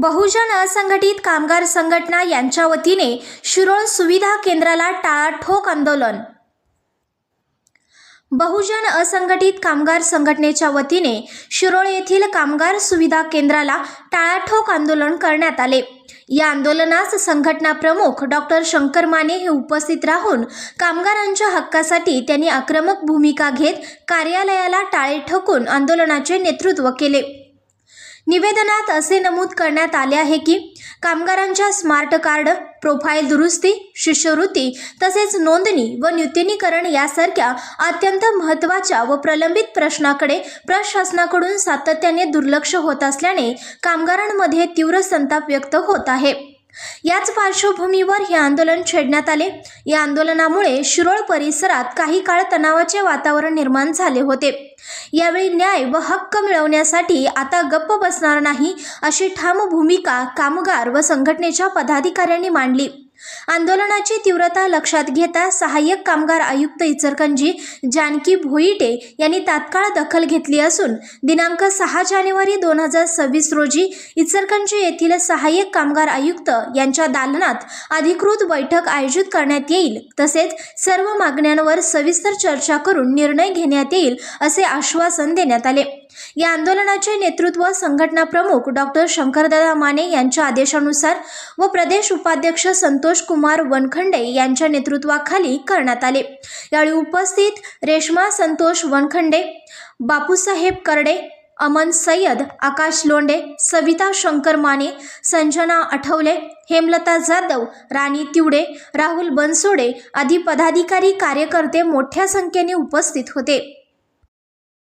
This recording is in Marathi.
बहुजन असंघटित कामगार संघटना यांच्या वतीने शिरोळ सुविधा केंद्राला टाळाठोक आंदोलन. बहुजन असंघटित कामगार संघटनेच्या वतीने शिरोळ येथील कामगार सुविधा केंद्राला टाळाठोक आंदोलन करण्यात आले. या आंदोलनास संघटना प्रमुख डॉक्टर शंकर माने हे उपस्थित राहून कामगारांच्या हक्कासाठी त्यांनी आक्रमक भूमिका घेत कार्यालयाला टाळे ठोकून आंदोलनाचे नेतृत्व केले. निवेदनात असे नमूद करण्यात आले आहे की कामगारांच्या स्मार्ट कार्ड प्रोफाईल दुरुस्ती शिष्यवृत्ती तसेच नोंदणी व नूतनीकरण यासारख्या अत्यंत महत्त्वाच्या व प्रलंबित प्रश्नाकडे प्रशासनाकडून सातत्याने दुर्लक्ष होत असल्याने कामगारांमध्ये तीव्र संताप व्यक्त होत आहे. याच पार्श्वभूमीवर हे आंदोलन छेडण्यात आले. या आंदोलनामुळे शिरोळ परिसरात काही काळ तणावाचे वातावरण निर्माण झाले होते. यावेळी न्याय व हक्क मिळवण्यासाठी आता गप्प बसणार नाही अशी ठाम भूमिका कामगार व संघटनेच्या पदाधिकाऱ्यांनी मांडली. आंदोलनाची तीव्रता लक्षात घेता सहाय्यक कामगार आयुक्त इचरकंजी जानकी भोईटे यांनी तात्काळ दखल घेतली असून दिनांक सहा जानेवारी दोन हजार सव्वीस रोजी इचरकंजी येथील सहाय्यक कामगार आयुक्त यांच्या दालनात अधिकृत बैठक आयोजित करण्यात येईल. तसेच सर्व मागण्यांवर सविस्तर चर्चा करून निर्णय घेण्यात येईल असे आश्वासन देण्यात आले. या आंदोलनाचे नेतृत्व संघटना प्रमुख डॉक्टर शंकरदादा माने यांच्या आदेशानुसार व प्रदेश उपाध्यक्ष संतोष कुमार वनखंडे यांच्या नेतृत्वाखाली करण्यात आले. यावेळी उपस्थित रेश्मा संतोष वनखंडे बापूसाहेब कर्डे अमन सय्यद आकाश लोंडे सविता शंकर माने संजना आठवले हेमलता जाधव राणी तिवडे राहुल बनसोडे आदी पदाधिकारी कार्यकर्ते मोठ्या संख्येने उपस्थित होते.